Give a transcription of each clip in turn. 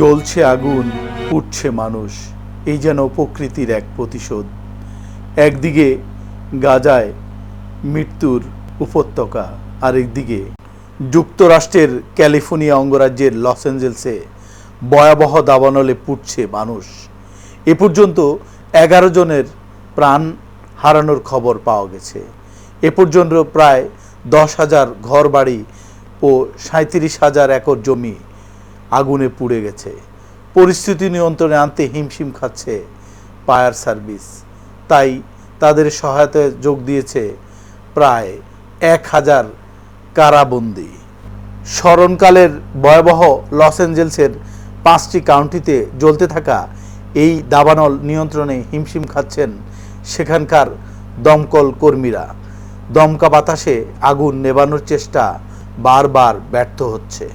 জ্বলছে আগুন, উঠছে মানুষ। এই যেন প্রকৃতির এক প্রতিশোধ। একদিকে গাজায় মৃত্যুর উপত্যকা, আরেকদিকে যুক্তরাষ্ট্রের ক্যালিফোর্নিয়া অঙ্গরাজ্যের লস অ্যাঞ্জেলসে ভয়াবহ দাবানলে পুড়ছে মানুষ। এ পর্যন্ত এগারো জনের প্রাণ হারানোর খবর পাওয়া গেছে। এ পর্যন্ত প্রায় দশ হাজার ঘর বাড়ি ও সাঁত্রিশ হাজার একর জমি আগুনে পুড়ে গেছে। পরিস্থিতি নিয়ন্ত্রণে আনতে হিমশিম খাচ্ছে ফায়ার সার্ভিস। তাই তাদের সহায়তায় যোগ দিয়েছে প্রায় এক হাজার কারাবন্দি। স্মরণকালের ভয়াবহ লস অ্যাঞ্জেলসের পাঁচটি কাউন্টিতে জ্বলতে থাকা এই দাবানল নিয়ন্ত্রণে হিমশিম খাচ্ছেন সেখানকার দমকল কর্মীরা। দমকা বাতাসে আগুন নেবানোর চেষ্টা বারবার ব্যর্থ হচ্ছে।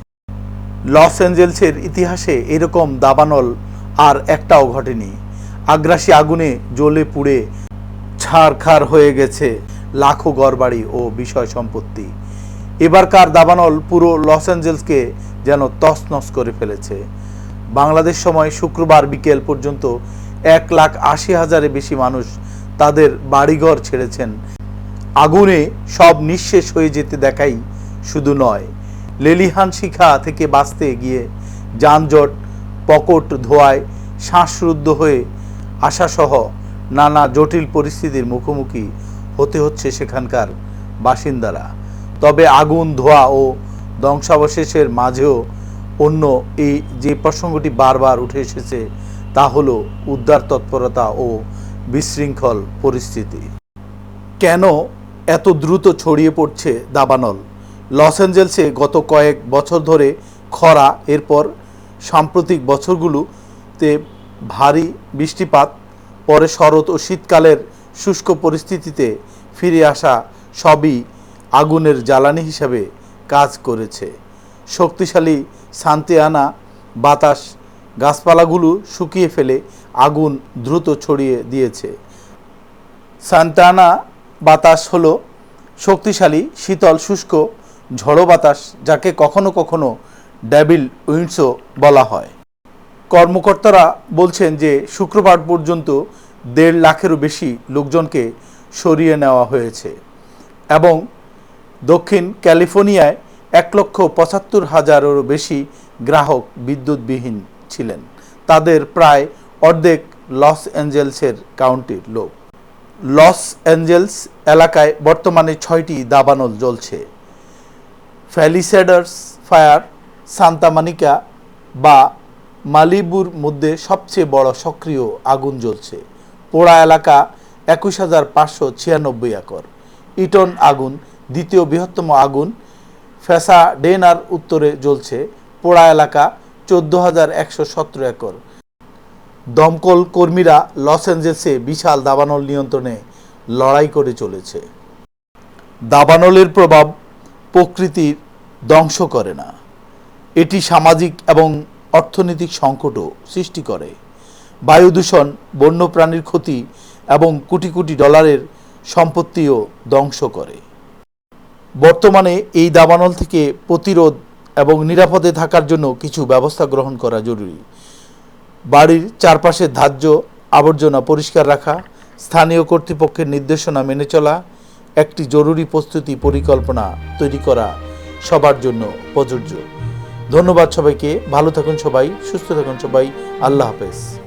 লস অ্যাঞ্জেলসের ইতিহাসে এরকম দাবানল আর একটাও ঘটেনি। আগ্রাসী আগুনে জ্বলে পুড়ে ছাড়খার হয়ে গেছে লাখো ঘরবাড়ি ও বিষয় সম্পত্তি। এবারকার দাবানল পুরো লস অ্যাঞ্জেলসকে যেন তছনছ করে ফেলেছে। বাংলাদেশ সময় শুক্রবার বিকেল পর্যন্ত এক লাখ আশি হাজারে বেশি মানুষ তাদের বাড়িঘর ছেড়েছেন। আগুনে সব নিঃশেষ হয়ে যেতে দেখাই শুধু নয় লেলিহান শিখা থেকে বাঁচতে গিয়ে যানজট, পকট ধোয়ায় শ্বাসরুদ্ধ হয়ে আসাসহ নানা জটিল পরিস্থিতির মুখোমুখি হতে হচ্ছে সেখানকার বাসিন্দারা। তবে আগুন, ধোয়া ও ধ্বংসাবশেষের মাঝেও অন্য এই যে প্রসঙ্গটি বারবার উঠে এসেছে, তা হল উদ্ধার তৎপরতা ও বিশৃঙ্খল পরিস্থিতি। কেন এত দ্রুত ছড়িয়ে পড়ছে দাবানল? লস অ্যাঞ্জেলসে গত কয়েক বছর ধরে খরা, এরপর সাম্প্রতিক বছরগুলোতে ভারী বৃষ্টিপাত, পরে শরৎ ও শীতকালের শুষ্ক পরিস্থিতিতে ফিরে আসা সবই আগুনের জ্বালানি হিসাবে কাজ করেছে। শক্তিশালী সান্তিয়ানা বাতাস গাছপালাগুলো শুকিয়ে ফেলে আগুন দ্রুত ছড়িয়ে দিয়েছে। সান্টানা বাতাস হলো শক্তিশালী, শীতল, শুষ্ক ঝড়ো বাতাস, যাকে কখনো কখনো ড্যাবিল উইন্ডসও বলা হয়। কর্মকর্তারা বলছেন যে, শুক্রবার পর্যন্ত দেড় লাখেরও বেশি লোকজনকে সরিয়ে নেওয়া হয়েছে এবং দক্ষিণ ক্যালিফোর্নিয়ায় এক লক্ষ পঁচাত্তর হাজারেরও বেশি গ্রাহক বিদ্যুৎবিহীন ছিলেন। তাদের প্রায় অর্ধেক লস অ্যাঞ্জেলসের কাউন্টির লোক। লস অ্যাঞ্জেলস এলাকায় বর্তমানে ছয়টি দাবানল জ্বলছে। ফ্যালিসেডার্স ফায়ার সান্তামানিকা বা মালিবুর মধ্যে সবচেয়ে বড় সক্রিয় আগুন জ্বলছে। পোড়া এলাকা একুশ হাজার পাঁচশো ছিয়ানব্বই একর। ইটন আগুন, দ্বিতীয় বৃহত্তম আগুন ফেসা ডেনার উত্তরে জ্বলছে। পোড়া এলাকা চোদ্দ হাজার একশো সতেরো একর। দমকল কর্মীরা লস অ্যাঞ্জেলসে বিশাল দাবানল নিয়ন্ত্রণে লড়াই করে চলেছে। দাবানলের প্রভাব প্রকৃতির ধ্বংস করে না। এটি সামাজিক এবং অর্থনৈতিক সংকটও সৃষ্টি করে। বায়ু দূষণ, বন্যপ্রাণীর ক্ষতি এবং কোটি কোটি ডলারের সম্পত্তিও ধ্বংস করে। বর্তমানে এই দাবানল থেকে প্রতিরোধ এবং নিরাপদে থাকার জন্য কিছু ব্যবস্থা গ্রহণ করা জরুরি। বাড়ির চারপাশে ধার্য আবর্জনা পরিষ্কার রাখা, স্থানীয় কর্তৃপক্ষের নির্দেশনা মেনে চলা একটি জরুরি প্রস্তুতি পরিকল্পনা তৈরি করা সবার জন্য প্রযোজ্য। ধন্যবাদ সবাইকে। ভালো থাকুন সবাই, সুস্থ থাকুন সবাই। আল্লাহ হাফেজ।